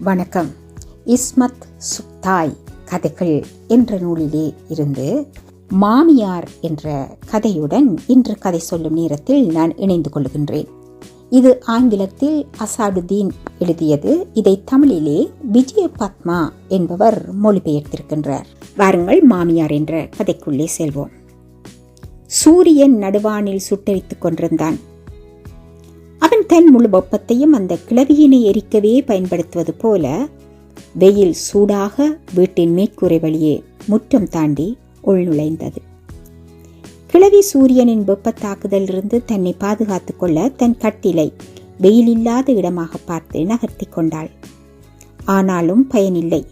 வணக்கம். இஸ்மத் சுக்தாய் கதைகள் என்ற நூலிலே இருந்து மாமியார் என்ற கதையுடன் இன்று கதை சொல்லும் நேரத்தில் நான் இணைந்து கொள்கின்றேன். இது ஆங்கிலத்தில் அசாடுதீன் எழுதியது. இதை தமிழிலே விஜய பத்மா என்பவர் மொழிபெயர்த்திருக்கின்றார். வாருங்கள் மாமியார் என்ற கதைக்குள்ளே செல்வோம். சூரியன் நடுவானில் சுட்டரித்துக் கொண்டிருந்தான். தன் முழு வெப்பத்தையும் அந்த கிளவியினை எரிக்கவே பயன்படுத்துவது போல வெயில் சூடாக வீட்டின் மேற்கூரை வழியே முற்றம் தாண்டி உள்நுழைந்தது கிளவி சூரியனின் வெப்ப தாக்குதலிருந்து தன்னை பாதுகாத்துக் கொள்ள தன் கட்டிலை வெயிலில்லாத இடமாக பார்த்து நகர்த்தி கொண்டாள். ஆனாலும் பயனில்லை.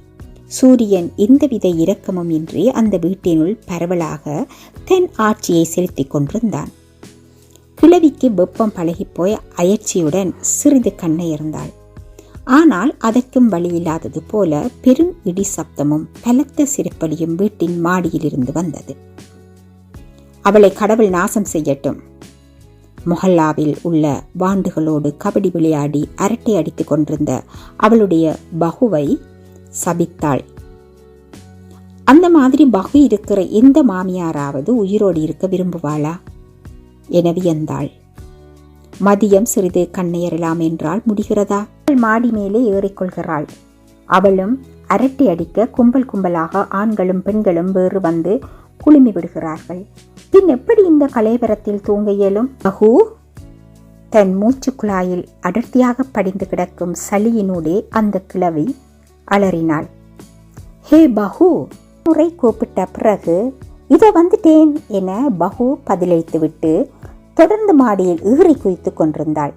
சூரியன் எந்தவித இரக்கமும் இன்றி அந்த வீட்டினுள் பரவலாக தன் ஆட்சியை செலுத்திக் கொண்டிருந்தான். கிழவிக்கு வெப்பம் பழகிப்போய் அயற்சியுடன் சிறிது கண்ணை இருந்தாள். ஆனால் அதற்கும் வழி இல்லாதது போல பெரும் இடி சப்தமும் பலத்த சிரிப்பலியும் வீட்டின் மாடியிலிருந்து வந்தது. அவளை கடவுள் நாசம் செய்யட்டும். மொஹல்லாவில் உள்ள வாண்டுகளோடு கபடி விளையாடி அரட்டை அடித்துக் கொண்டிருந்த அவளுடைய பகுவை சபித்தாள். அந்த மாதிரி பகு இருக்கிற எந்த மாமியாராவது உயிரோடு இருக்க விரும்புவாளா? என வியந்தாள் மதியம் சிறிது கண்ணையறலாம் என்றால் முடிகிறதா? அவள் மாடி மேலே ஏறிக்கொள்கிறாள். அவளும் அரட்டை அடிக்க கும்பல் கும்பலாக ஆண்களும் பெண்களும் வேறு வந்து குழுமி விடுகிறார்கள். பின் எப்படி இந்த கலைவரத்தில் தூங்க இயலும்? அஹூ! தன் மூச்சு குழாயில் அடர்த்தியாக படிந்து கிடக்கும் சளியினூடே அந்த கிழவி அலறினாள். ஹே பஹு! முறை கூப்பிட்ட பிறகு இதை வந்துட்டேன் என பஹு பதிலளித்துவிட்டு தொடர்ந்து மாடியில் ஈறி குதித்து கொண்டிருந்தாள்.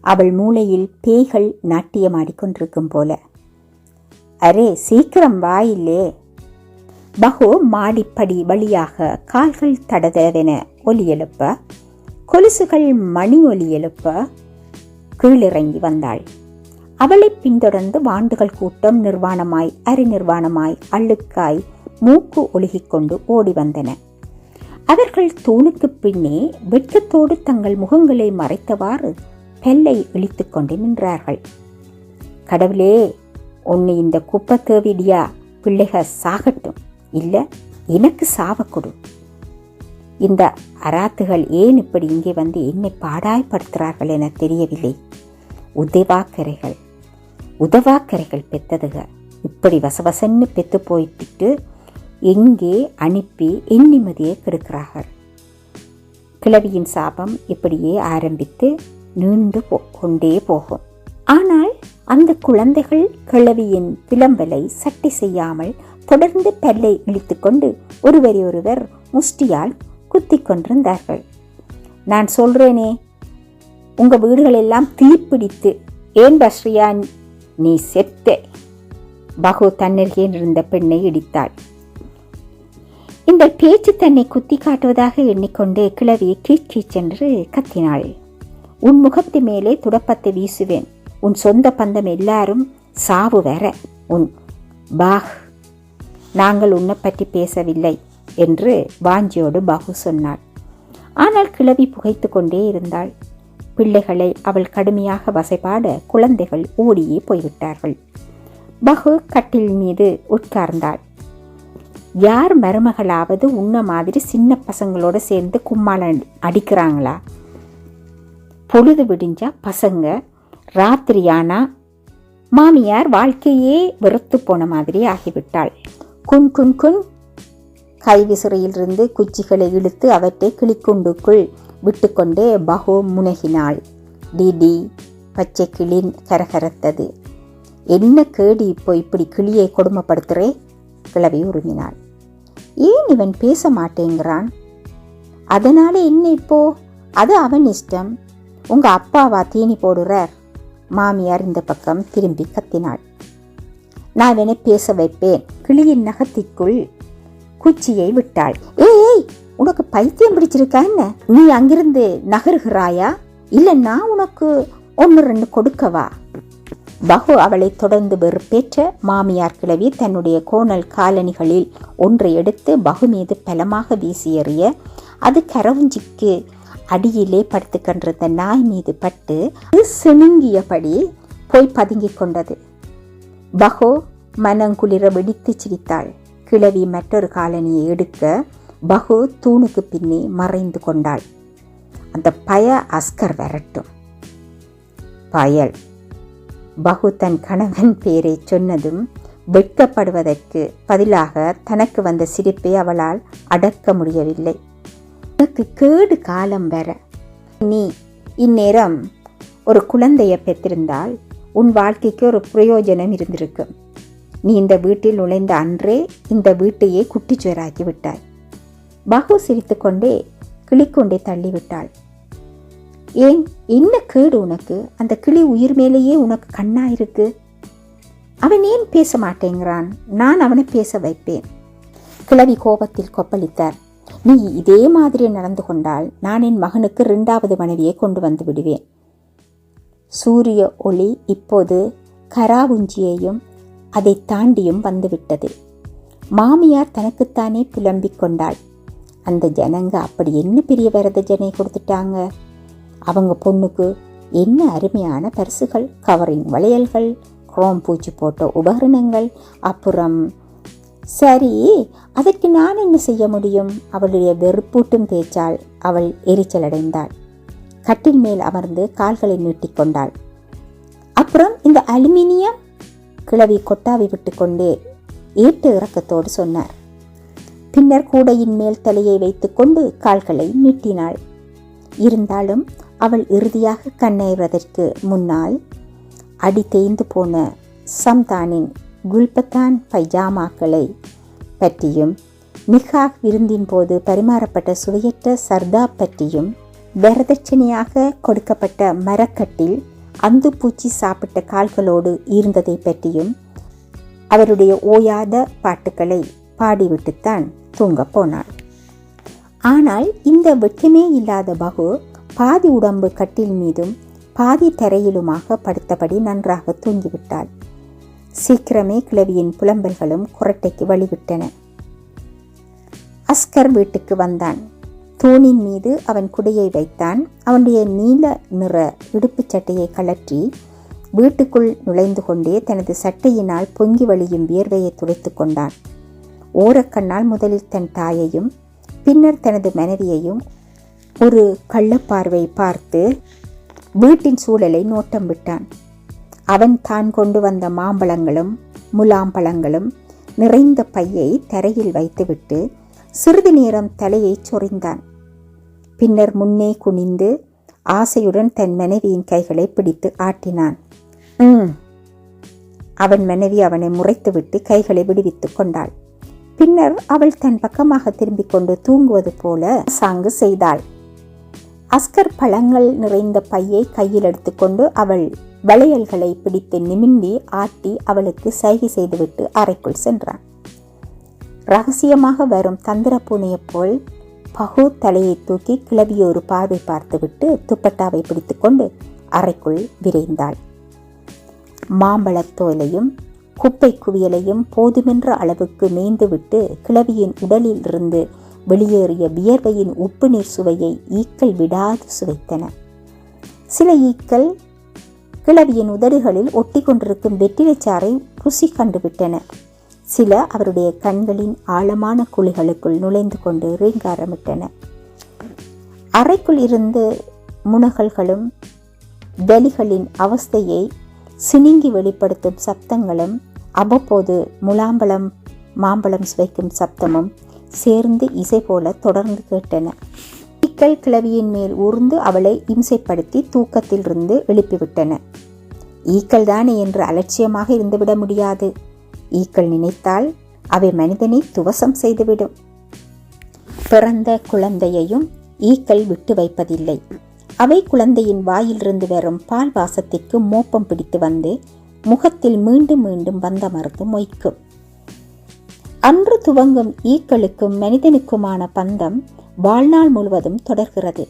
அவள் மூளையில் பேய்கள் நாட்டியமாடிக்கொண்டிருக்கும் போல. அரே சீக்கிரம் வாயில்லே பகு மாடிப்படி வழியாக கால்கள் தடதவென ஒலி எழுப்ப. கொலுசுகள் மணி ஒலி எழுப்ப. கீழிறங்கி வந்தாள். அவளை பின்தொடர்ந்து வாண்டுகள் கூட்டம் நிர்வாணமாய் அரிநிர்வாணமாய் அழுக்காய் மூக்கு ஒழுகிக்கொண்டு ஓடி வந்தன. அவர்கள் தூணுக்கு பின்னே வெட்கத்தோடு தங்கள் முகங்களை மறைத்தவாறு பெல்லை இழித்து கொண்டு நின்றார்கள். கடவுளே உன்னை இந்த குப்பை தேவிடியா பிள்ளைக சாகட்டும். இல்லை எனக்கு சாவக்கொடு இந்த அராத்துகள் ஏன் இப்படி இங்கே வந்து என்னை பாடாய்படுத்துகிறார்கள் என தெரியவில்லை. உதவாக்கரைகள் உதவாக்கரைகள் பெத்ததுக. இப்படி வசவசன்னு பெத்து போயிட்டு எங்கே அனுப்பி என் நிம்மதியை கெடுக்கிறார்கள் கிழவியின் சாபம் இப்படியே ஆரம்பித்து நீண்டு போ கொண்டே போகும். ஆனால் அந்த குழந்தைகள் கிழவியின் விளம்பலை சட்டை செய்யாமல் தொடர்ந்து பல்லை இழித்துக்கொண்டு ஒருவரை ஒருவர் முஷ்டியால் குத்தி கொண்டிருந்தார்கள். நான் சொல்றேனே உங்க வீடுகளெல்லாம் தீப்பிடித்து ஏன் பஸ்ரியா? நீ செத்தே. பகு தன்னருகே இருந்த பெண்ணை இடித்தாள். இந்த பேச்சு தன்னை குத்தி காட்டுவதாக எண்ணிக்கொண்டு கிழவி கீச் கீச்சென்று கத்தினாள். உன் முகத்து மேலே துடப்பத்தை வீசுவேன். உன் சொந்த பந்தம் எல்லாரும் சாவு வேற. உன் பாஹ் நாங்கள் உன்னை பற்றி பேசவில்லை என்று வாஞ்சியோடு பாகு சொன்னாள். ஆனால் கிழவி புகைத்து கொண்டே இருந்தாள். பிள்ளைகளை அவள் கடுமையாக வசைபாட குழந்தைகள் ஓடியே போய்விட்டார்கள். பகு கட்டில் மீது உட்கார்ந்தாள். யார் மருமகளாவது உன்ன மாதிரி சின்ன பசங்களோட சேர்ந்து கும்மாளம் அடிக்கிறாங்களா? பொழுது விடிஞ்சா பசங்க ராத்திரியானா மாமியார் வாழ்க்கையே வெறுத்து போன மாதிரி ஆகிவிட்டாள். குன் குன் குன். கைவிசிறையிலிருந்து குச்சிகளை இழுத்து அவற்றை கிளிக்குண்டுக்குள் விட்டுக்கொண்டே பகு முனகினாள். டிடி பச்சை கிளின் கரகரத்தது. என்ன கேடி இப்போ இப்படி கிளியை கொடுமைப்படுத்துறே? கிளவி உருவினாள் ஏன் இவன் பேச மாட்டேங்கிறான் அதனால என்ன இப்போ? அது அவன் இஷ்டம். உங்க அப்பாவா தீனி போடுறார்? மாமியார் இந்த பக்கம் திரும்பி கத்தினாள். நான் இவனை பேச வைப்பேன். கிளியின் நகத்திற்குள் குச்சியை விட்டாள். ஏய் ஏய் உனக்கு பைத்தியம் பிடிச்சிருக்கா என்ன? நீ அங்கிருந்து நகருகிறாயா? இல்லை நான் உனக்கு ஒன்று ரெண்டு கொடுக்கவா? பகு அவளை தொடர்ந்து வெறுப்பேற்ற மாமியார் கிழவி தன்னுடைய கோணல் காலணிகளில் ஒன்றை எடுத்து பகு மீது பலமாக வீசி எறிய அது கரவுஞ்சிக்கு அடியிலே படுத்துக்கொண்டிருந்த நாய் மீது பட்டு சிணுங்கியபடி போய் பதுங்கிக் கொண்டது. பகோ மனங்குளிர வெடித்து சிரித்தாள். கிழவி மற்றொரு காலனியை எடுக்க பகு தூணுக்கு பின்னே மறைந்து கொண்டாள். அந்த பய அஸ்கர் வரட்டும். பயல் பகு தன் கணவன் பேரை சொன்னதும் வெட்கப்படுவதற்கு பதிலாக தனக்கு வந்த சிரிப்பை அவளால் அடக்க முடியவில்லை. உனக்கு கேடு காலம் வர. நீ இந்நேரம் ஒரு குழந்தையை பெற்றிருந்தால் உன் வாழ்க்கைக்கு ஒரு பிரயோஜனம் இருந்திருக்கும் நீ இந்த வீட்டில் நுழைந்த அன்றே இந்த வீட்டையே குட்டிச்சுவராக்கி விட்டாய். பகு சிரித்துக்கொண்டே கிளிக்கொண்டே தள்ளிவிட்டாள். ஏன் என்ன கேடு உனக்கு? அந்த கிளி உயிர் மேலேயே உனக்கு கண்ணா இருக்கு. அவன் ஏன் பேச மாட்டேங்கிறான்? நான் அவனை பேச வைப்பேன். கிழவி கோபத்தில் கொப்பளித்தார். நீ இதே மாதிரி நடந்து கொண்டால் நான் என் மகனுக்கு இரண்டாவது மனைவியை கொண்டு வந்து விடுவேன். சூரிய ஒளி இப்போது கராவுஞ்சியையும் அதை தாண்டியும் வந்துவிட்டது. மாமியார் தனக்குத்தானே புலம்பிக் கொண்டாள். அந்த ஜனங்க அப்படி என்ன பெரிய வரதஜனை கொடுத்துட்டாங்க? அவங்க பொண்ணுக்கு என்ன அருமையான பரிசுகள் கவரிங் வளையல்கள் குரோம் பூச்சி போட்ட உபகரணங்கள் அப்புறம் சரி அதற்கு நான் என்ன செய்ய முடியும்? அவளுடைய வெறுப்பூட்டும் பேச்சால் அவள் எரிச்சலடைந்தாள் கட்டில் மேல் அமர்ந்து கால்களை நீட்டிக்கொண்டாள் அப்புறம் இந்த அலுமினியம்? கிழவி கொட்டாவி விட்டுக்கொண்டே ஏட்டு இறக்கத்தோடு சொன்னார். பின்னர் கூடையின் மேல் தலையை வைத்துக்கொண்டு கால்களை நீட்டினாள். இருந்தாலும் அவள் இறுதியாக கண்ணேறுவதற்கு முன்னால் அடி தேய்ந்து போன சம்தானின் குல்பத்தான் பைஜாமாக்களை பற்றியும் நிகாக் விருந்தின் போது பரிமாறப்பட்ட சுவையற்ற சர்தா பற்றியும் வரதட்சணையாக கொடுக்கப்பட்ட மரக்கட்டில் அந்து பூச்சி சாப்பிட்ட கால்களோடு இருந்ததை பற்றியும் அவருடைய ஓயாத பாட்டுக்களை பாடிவிட்டுத்தான் தூங்கப் போனாள். ஆனால் இந்த வெட்கமே இல்லாத பகு பாதி உடம்பு கட்டில் மீதும் பாதி தரையிலுமாக படுத்தபடி நன்றாக தூங்கிவிட்டாள். சீக்கிரமே கிழவியின் புலம்பல்களும் குரட்டைக்கு வழிவிட்டன. அஸ்கர் வீட்டுக்கு வந்தான். தூணின் மீது அவன் குடையை வைத்தான். அவனுடைய நீல நிற இடுப்புச் சட்டையை கழற்றி வீட்டுக்குள் நுழைந்து கொண்டே தனது சட்டையினால் பொங்கி வழியும் வியர்வையை துடைத்து கொண்டான். ஓரக்கண்ணால் முதலில் தன் தாயையும் பின்னர் தனது மனைவியையும் ஒரு கள்ளப்பார்வை பார்த்து வீட்டின் சூழலை நோட்டம் விட்டான். அவன் தான் கொண்டு வந்த மாம்பழங்களும் முலாம்பழங்களும் நிறைந்த பையை தரையில் வைத்துவிட்டு சிறிது நேரம் தலையை சொறிந்தான் பின்னர் முன்னே குனிந்து ஆசையுடன் தன் மனைவியின் கைகளை பிடித்து ஆட்டினான். ம் அவன் மனைவி அவனை முறைத்துவிட்டு கைகளை விடுவித்துக் கொண்டாள். பின்னர் அவள் தன் பக்கமாக திரும்பிக் கொண்டு தூங்குவது போல சாங்கு செய்தாள். அஸ்கர் பழங்கள் நிறைந்த பையை கையில் எடுத்துக்கொண்டு அவள் வளையல்களை பிடித்து நிமிண்டி ஆட்டி அவளுக்கு சைகை செய்துவிட்டு அறைக்குள் சென்றான். ரகசியமாக வரும் தந்திர பூனையைப் போல் பகு தலையை தூக்கி கிளவிய ஒரு பார்வை பார்த்துவிட்டு துப்பட்டாவை பிடித்துக்கொண்டு அறைக்குள் விரைந்தாள். மாம்பழத்தோலையும் குப்பை குவியலையும் போதுமென்ற அளவுக்கு மேய்ந்துவிட்டு கிளவியின் உடலில் இருந்து வெளியேறிய வியர்வையின் உப்பு நீர் சுவையை ஈக்கள் விடாது சுவைத்தன. சில ஈக்கள் கிளவியின் உதடுகளில் ஒட்டி கொண்டிருக்கும் வெற்றிலைச்சாரை ருசி கண்டுவிட்டன. சில அவருடைய கண்களின் ஆழமான குழிகளுக்குள் நுழைந்து கொண்டு ரீங்காரமிட்டன அறைக்குள் இருந்து முனகல்களும் வெளிகளின் அவஸ்தையை சினிங்கி வெளிப்படுத்தும் சப்தங்களும் அவ்வப்போது முலாம்பழம் மாம்பழம் சுவைக்கும் சப்தமும் சேர்ந்து இசை போல தொடர்ந்து கேட்டன. ஈக்கள் கிளவியின் மேல் ஊர்ந்து அவளை இம்சைப்படுத்தி தூக்கத்திலிருந்து எழுப்பிவிட்டன ஈக்கள் தானே என்று அலட்சியமாக இருந்துவிட முடியாது. ஈக்கள் நினைத்தால் அவை மனிதனை துவசம் செய்துவிடும். பிறந்த குழந்தையையும் ஈக்கள் விட்டு வைப்பதில்லை. அவை குழந்தையின் வாயிலிருந்து வரும் பால் வாசத்திற்கு மோப்பம் பிடித்து வந்து முகத்தில் மீண்டும் மீண்டும் வந்தமர்ந்து மொய்க்கும் அன்று துவங்கும் ஈக்களுக்கும் மனிதனுக்குமான பந்தம் வாழ்நாள் முழுவதும் தொடர்கிறது.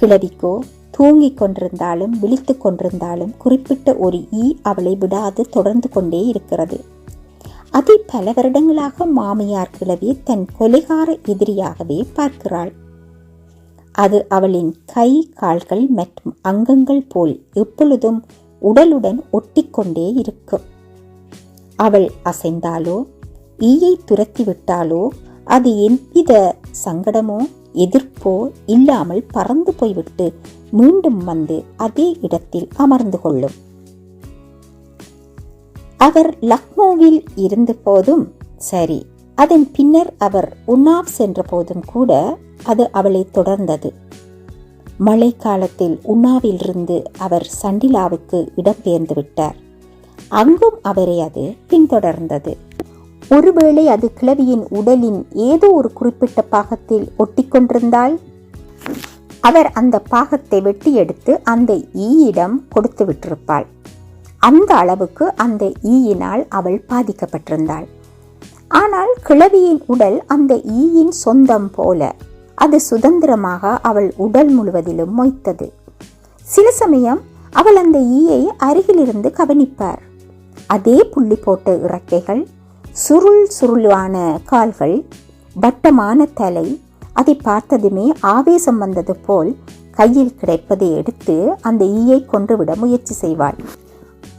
கிழவிக்கோ தூங்கிக் கொண்டிருந்தாலும் விழித்து கொண்டிருந்தாலும் குறிப்பிட்ட ஒரு ஈ அவளை விடாது தொடர்ந்து கொண்டே இருக்கிறது. அதை பல வருடங்களாக மாமியார் கிழவி தன் கொலைகார எதிரியாகவே பார்க்கிறாள். அது அவளின் கை கால்கள் மற்றும் அங்கங்கள் போல் எப்பொழுதும் உடலுடன் ஒட்டிக்கொண்டே இருக்கும். அவள் அசைந்தாலோ ஈயை துரத்தி விட்டாலோ அது எவ்வித சங்கடமோ எதிர்ப்போ இல்லாமல் பறந்து போய்விட்டு மீண்டும் வந்து அதே இடத்தில் அமர்ந்து கொள்ளும். அவர் லக்னோவில் இருந்த போதும் சரி அதன் பின்னர் அவர் உன்னாவ் சென்ற போதும் கூட அது அவளை தொடர்ந்தது. மழைக்காலத்தில் உண்ணாவிலிருந்து அவர் சண்டிலாவுக்கு இடம்பெயர்ந்து விட்டார். அங்கும் அவரை அது பின்தொடர்ந்தது. ஒருவேளை அது கிழவியின் உடலின் ஏதோ ஒரு குறிப்பிட்ட பாகத்தில் ஒட்டிக்கொண்டிருந்தால்? அவர் அந்த பாகத்தை வெட்டி எடுத்து அந்த ஈயிடம் கொடுத்து விட்டிருப்பாள். அந்த அளவுக்கு அந்த ஈயினால் அவள் பாதிக்கப்பட்டிருந்தாள். ஆனால் கிழவியின் உடல் அந்த ஈயின் சொந்தம் போல அது சுதந்திரமாக அவள் உடல் முழுவதிலும் மொய்த்தது. சில சமயம் அவள் அந்த ஈயை அருகிலிருந்து கவனிப்பார். அதே புள்ளி போட்ட இறக்கைகள் சுருள் சுருளான கால்கள் வட்டமான தலை அதை பார்த்ததுமே ஆவேசம் வந்தது போல் கையில் கிடைப்பதை எடுத்து அந்த ஈயை கொன்றுவிட முயற்சி செய்வாள்.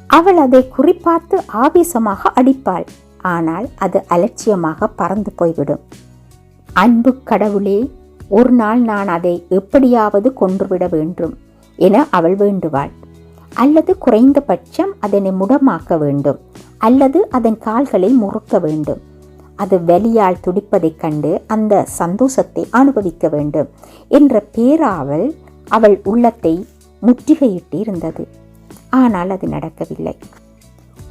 அவள் அதை குறிப்பார்த்து ஆவேசமாக அடிப்பாள். ஆனால் அது அலட்சியமாக பறந்து போய்விடும். அன்பு கடவுளே ஒரு நாள் நான் அதை எப்படியாவது கொன்றுவிட வேண்டும் என அவள் வேண்டுவாள். அல்லது குறைந்தபட்சம் அதனை முடமாக்க வேண்டும். அல்லது அதன் கால்களை முறுக்க வேண்டும். அது வலியால் துடிப்பதைக் கண்டு அந்த சந்தோஷத்தை அனுபவிக்க வேண்டும் என்ற பேராவல் அவள் உள்ளத்தை முற்றுகையிட்டு இருந்தது ஆனால் அது நடக்கவில்லை.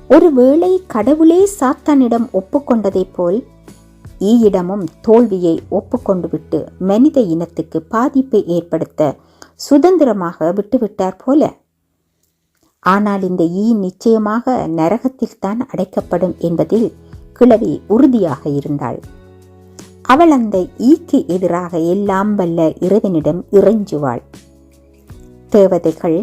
ஒருவேளை கடவுளே சாத்தானிடம் ஒப்புக்கொண்டதைப் போல் ஈயிடமும் தோல்வியை ஒப்புக்கொண்டுவிட்டு மனித இனத்துக்கு பாதிப்பை ஏற்படுத்த சுதந்திரமாக விட்டுவிட்டார் போல. ஆனால் இந்த ஈ நிச்சயமாக நரகத்தில்தான் அடைக்கப்படும் என்பதில் கிழவி உறுதியாக இருந்தாள். அவள் அந்த ஈக்கு எதிராக எல்லாம் வல்ல இறைவனிடம் இறைஞ்சுவாள். தேவதைகள்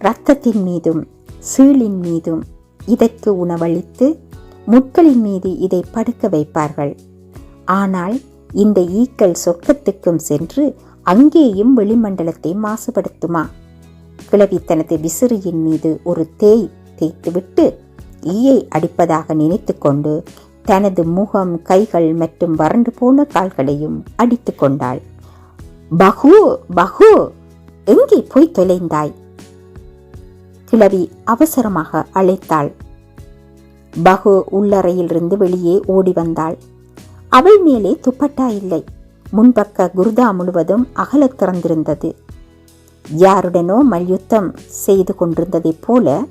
இரத்தத்தின் மீதும் சீழின் மீதும் இதற்கு உணவளித்து முட்களின் மீது இதை படுக்க வைப்பார்கள். ஆனால் இந்த ஈக்கள் சொர்க்கத்துக்கும் சென்று அங்கேயும் வெளிமண்டலத்தை மாசுபடுத்துமா? கிழவி தனது விசிறியின் மீது ஒரு தேய் தேய்த்துவிட்டு ஈயை அடிப்பதாக நினைத்து கொண்டு தனது முகம் கைகள் மற்றும் வறண்டு போன கால்களையும் அடித்து கொண்டாள். பகு பகு எங்கே போய் தொலைந்தாய்? கிழவி அவசரமாக அழைத்தாள். பகு உள்ளறையிலிருந்து வெளியே ஓடி வந்தாள். அவள் மேலே துப்பட்டா இல்லை. முன்பக்க குருதா முழுவதும் அகலத் திறந்திருந்தது. யாருடனோ மல்யுத்தம் செய்து கொண்டிருந்ததைப் போல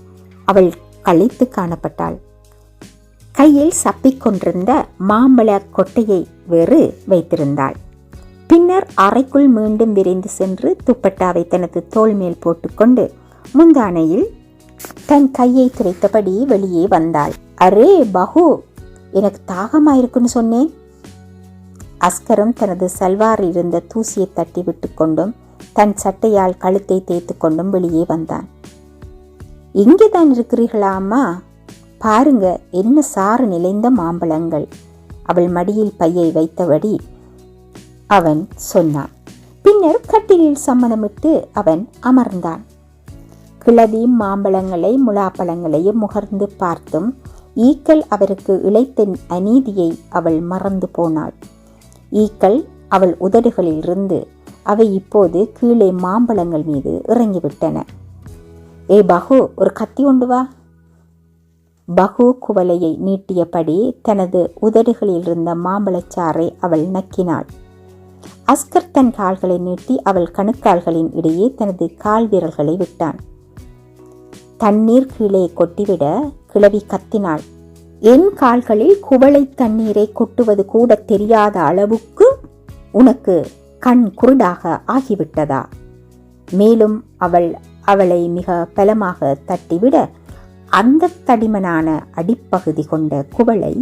அவள் களைத்து காணப்பட்டாள். கையில் சப்பிக்கொண்டிருந்த மாம்பழ கொட்டையை வேறு வைத்திருந்தாள். பின்னர் அறைக்குள் மீண்டும் விரைந்து சென்று துப்பட்டாவை தனது தோல் மேல் போட்டுக்கொண்டு முந்தானையில் தன் கையை துரைத்தபடி வெளியே வந்தாள். அரே பஹு எனக்கு தாகமாயிருக்குன்னு சொன்னேன். அஸ்கரும் தனது சல்வாரில் இருந்த தூசியை தட்டி விட்டு கொண்டும் தன் சட்டையால் கழுத்தை தேய்த்து கொண்டும் வெளியே வந்தான். இங்கே தான் இருக்கிறீர்களா அம்மா? பாருங்க என்ன சாறு நிலைந்த மாம்பழங்கள். அவள் மடியில் பையை வைத்தபடி அவன் சொன்னான். பின்னர் கட்டிலில் சம்மதமிட்டு அவன் அமர்ந்தான். கிளவி மாம்பழங்களை முலாப்பழங்களையும் முகர்ந்து பார்த்தும் ஈக்கள் அவருக்கு இழைத்த அநீதியை அவள் மறந்து போனாள். ஈக்கள் அவள் உதடுகளிலிருந்து அவை இப்போது கீழே மாம்பழங்கள் மீது இறங்கிவிட்டன. ஏ பகு ஒரு கத்தி கொண்டு வா. பகு குவலையை நீட்டியபடி தனது உதடுகளில் இருந்த மாம்பழச்சாறை அவள் நக்கினாள். அஸ்கர் தன் கால்களை நீட்டி அவள் கணுக்கால்களின் இடையே தனது கால் விரல்களை விட்டான். தண்ணீர் கீழே கொட்டிவிட கிளவி கத்தினாள். என் கால்களில் குவளை தண்ணீரை கொட்டுவது கூட தெரியாத அளவுக்கு உனக்கு கண் குருடாக ஆகிவிட்டதா? மேலும் அவள் அவளை மிக பலமாக தட்டிவிட அந்த தடிமனான அடிப்பகுதி கொண்ட குவளை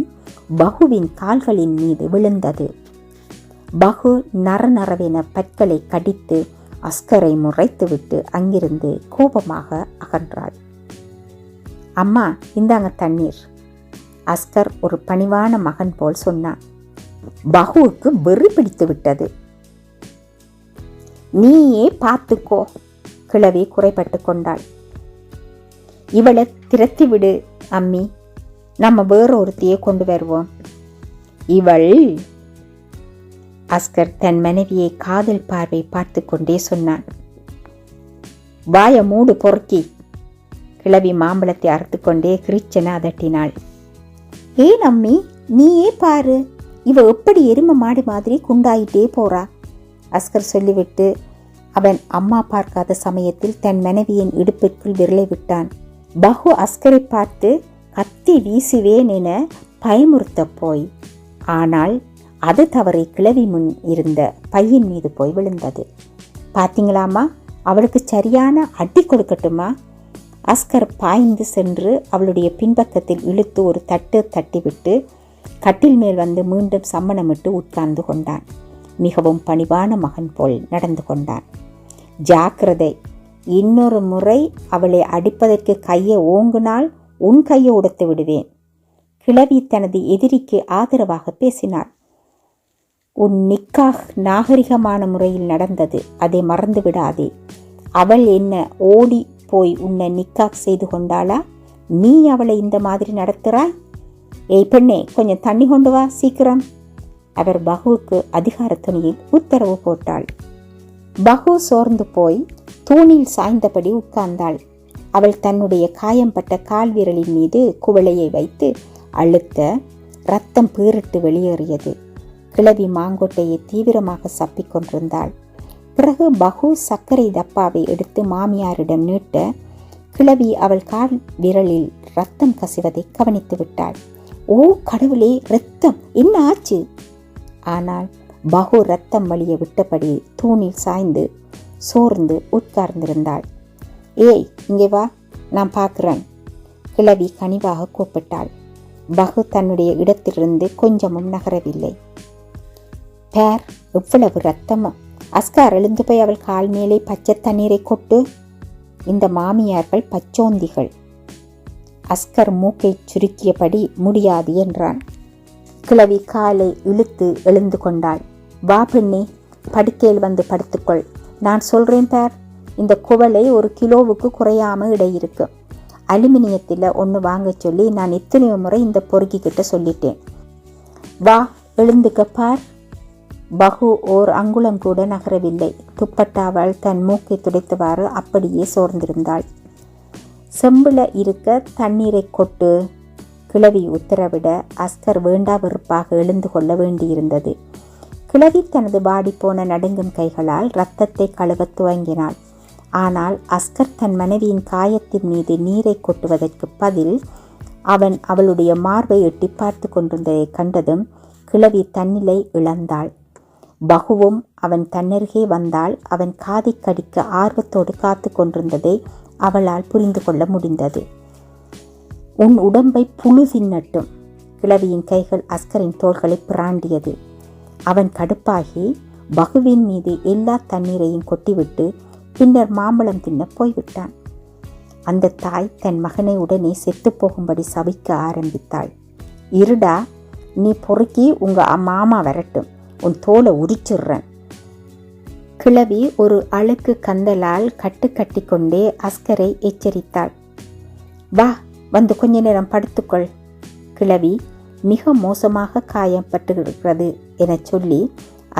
பகுவின் கால்களின் மீது விழுந்தது. பகு நர நரவென பற்களை கடித்து அஸ்கரை முறைத்துவிட்டு அங்கிருந்து கோபமாக அகன்றாள். அம்மா இந்தாங்க தண்ணீர். அஸ்கர் ஒரு பணிவான மகன் போல் சொன்னான். பகுவுக்கு வெறி பிடித்து விட்டது நீயே பார்த்துக்கோ. கிழவி குறைபட்டு கொண்டாள். இவளை திரத்தி விடு அம்மி. நம்ம வேறொருத்தையே கொண்டு வருவோம். இவள் அஸ்கர் தன் மனைவியை காதல் பார்வை பார்த்து கொண்டே சொன்னான். வாய மூடு பொறுக்கி. கிளவி மாம்பழத்தை அறுத்து கொண்டே கிரிச்சன அதட்டினாள். ஏன் அம்மி? நீயே பாரு. இவ எப்படி எரும மாடு மாதிரி குண்டாயிட்டே போறா. அஸ்கர் சொல்லிவிட்டு அவன் அம்மா பார்க்காத சமயத்தில் தன் மனைவியின் இடுப்பிற்குள் விரலை விட்டான். பகு அஸ்கரை பார்த்து கத்தி வீசுவேன் என பயமுறுத்த போய். ஆனால் அது தவறி கிளவி முன் இருந்த பையின் மீது போய் விழுந்தது. பார்த்தீங்களாமா அவளுக்கு சரியான அடி கொடுக்கட்டுமா? அஸ்கர் பாய்ந்து சென்று அவளுடைய பின்பக்கத்தில் இழுத்து ஒரு தட்டு தட்டிவிட்டு கட்டில் மேல் வந்து மீண்டும் சம்மணமிட்டு உட்கார்ந்து கொண்டான். மிகவும் பணிவான மகன் போல் நடந்து கொண்டான். ஜாக்கிரதை. இன்னொரு முறை அவளை அடிப்பதற்கு கையை ஓங்கினால் உன் கையை உடைத்து விடுவேன். கிழவி தனது எதிரிக்கு ஆதரவாக பேசினார் உன் நிக்காஹ் நாகரிகமான முறையில் நடந்தது. அதை மறந்து விடாதே. அவள் என்ன ஓடி போய் உன்னை நிக்காக் செய்து கொண்டாளா? நீ அவளை இந்த மாதிரி நடத்துறாய் ஏய் பெண்ணே கொஞ்சம் தண்ணி கொண்டு வா சீக்கிரம். அவர் பகுவுக்கு அதிகார துணியில் உத்தரவு போட்டாள். பகு சோர்ந்து போய் தூணில் சாய்ந்தபடி உட்கார்ந்தாள். அவள் தன்னுடைய காயம்பட்ட கால் விரலின் மீது குவளையை வைத்து அழுத்த ரத்தம் பீறிட்டு வெளியேறியது. கிளவி மாங்கொட்டையை தீவிரமாக சப்பிக் கொண்டிருந்தாள். பிறகு பகு சர்க்கரை டப்பாவை எடுத்து மாமியாரிடம் நீட்ட கிளவி அவள் கால் விரலில் ரத்தம் கசிவதை கவனித்து விட்டாள். ஓ கடவுளே ரத்தம் என்ன ஆச்சு? ஆனால் பகு ரத்தம் வழிய விட்டபடி தூணில் சாய்ந்து சோர்ந்து உட்கார்ந்திருந்தாள். ஏய் இங்கே வா நான் பார்க்குறேன் கிளவி கனிவாக கூப்பிட்டாள். பகு தன்னுடைய இடத்திலிருந்து கொஞ்சமும் நகரவில்லை. பேர் எவ்வளவு ரத்தமா அஸ்கார் எழுந்து போய் அவள் கால் மேலே பச்சை தண்ணீரை கொட்டு. இந்த மாமியார்கள் பச்சோந்திகள். அஸ்கர் மூக்கை சுருக்கியபடி முடியாது என்றான். கிழவி காலை இழுத்து எழுந்து கொண்டாள். வா பெண்ணே படுக்கையில் வந்து படுத்துக்கொள். நான் சொல்கிறேன் பேர் இந்த குவளை ஒரு கிலோவுக்கு குறையாம இடை இருக்கு. அலுமினியத்தில் ஒன்று வாங்க சொல்லி நான் எத்தனையோ முறை இந்த பொறுக்கிக்கிட்ட சொல்லிட்டேன். வா எழுந்துக்க பார். பகு ஓர் அங்குலம் கூட நகரவில்லை. துப்பட்டாவால் தன் மூக்கை துடைத்தவாறு அப்படியே சோர்ந்திருந்தாள். செம்பில் இருக்க தண்ணீரை கொட்டு கிழவி உத்தரவிட அஸ்கர் வேண்டா வெறுப்பாக எழுந்து கொள்ள வேண்டியிருந்தது. கிழவி தனது பாடிப்போன நடுங்கும் கைகளால் இரத்தத்தை கழுவத் துவங்கினாள். ஆனால் அஸ்கர் தன் மனைவியின் காயத்தின் மீது நீரை கொட்டுவதற்கு பதில் அவன் அவளுடைய மார்பை எட்டி பார்த்து கொண்டிருந்ததை கண்டதும் கிழவி தன்னிலை இழந்தாள். பகுவும் அவன் தன்னருகே வந்தால் அவன் காதை கடிக்க ஆர்வத்தோடு காத்து கொண்டிருந்ததை அவளால் புரிந்து கொள்ள முடிந்தது. உன் உடம்பை புழு தின்னட்டும் கிழவியின் கைகள் அஸ்கரின் தோள்களை பிராண்டியது. அவன் கடுப்பாகி பகுவின் மீது எல்லா தண்ணீரையும் கொட்டிவிட்டு பின்னர் மாம்பழம் தின்ன போய்விட்டான். அந்த தாய் தன் மகனை உடனே செத்துப்போகும்படி சபிக்க ஆரம்பித்தாள். இருடா நீ பொறுக்கி உங்க மாமா வரட்டும். உன் தோலை உரிச்சிடுறேன். கிழவி ஒரு அழுக்கு கந்தலால் கட்டு கட்டி கொண்டே அஸ்கரை எச்சரித்தாள். வா வந்து கொஞ்ச நேரம் படுத்துக்கொள். கிழவி மிக மோசமாக காயப்பட்டிருக்கிறது என சொல்லி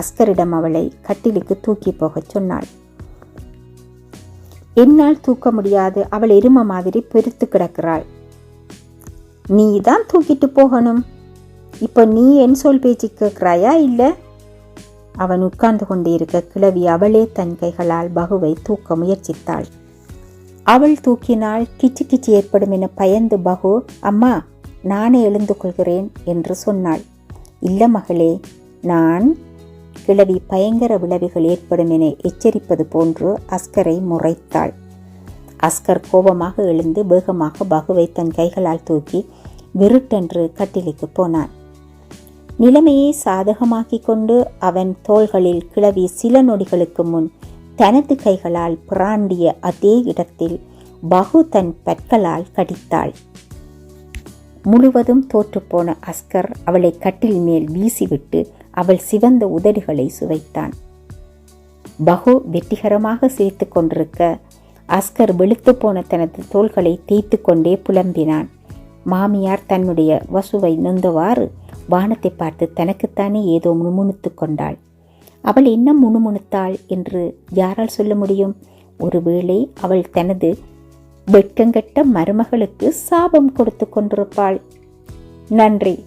அஸ்கரிடம் அவளை கட்டிலுக்கு தூக்கி போகச் சொன்னாள். என்னால் தூக்க முடியாது. அவள் எரும மாதிரி பெருத்து கிடக்கிறாள். நீ தான் தூக்கிட்டு போகணும். இப்போ நீ என் சொல் பேச்சு கேட்கிறாயா இல்லை? அவன் உட்கார்ந்து கொண்டிருக்க கிழவி அவளே தன் கைகளால் பகுவை தூக்க முயற்சித்தாள். அவள் தூக்கினால் கிச்சு கிச்சு ஏற்படும் என பயந்து பகு அம்மா நானே எழுந்து கொள்கிறேன் என்று சொன்னாள். இல்ல மகளே நான் கிழவி பயங்கர விளைவுகள் ஏற்படும் என எச்சரிப்பது போன்று அஸ்கரை முறைத்தாள். அஸ்கர் கோபமாக எழுந்து வேகமாக பகுவை தன் கைகளால் தூக்கி விருட்டென்று கட்டிலுக்கு போனான். நிலைமையை சாதகமாக்கிக் கொண்டு அவன் தோள்களில் கிளவி சில நொடிகளுக்கு முன் தனது கைகளால் பிராண்டிய அதே இடத்தில் பகு தன் பற்களால் கடித்தாள். முழுவதும் தோற்றுப்போன அஸ்கர் அவளை கட்டில் மேல் வீசிவிட்டு அவள் சிவந்த உதடுகளை சுவைத்தான். பகு வெற்றிகரமாக சிரித்து கொண்டிருக்க அஸ்கர் வெளுத்து போன தனது தோள்களை தேய்த்து கொண்டே புலம்பினான். மாமியார் தன்னுடைய வசுவை நொந்தவாறு வானத்தை பார்த்து தனக்குத்தானே ஏதோ முணுமுணுத்து கொண்டாள். அவள் என்ன முணுமுணுத்தாள் என்று யாரால் சொல்ல முடியும்? ஒருவேளை அவள் தனது வெட்கங்கெட்ட மருமகளுக்கு சாபம் கொடுத்து கொண்டிருப்பாள். நன்றி.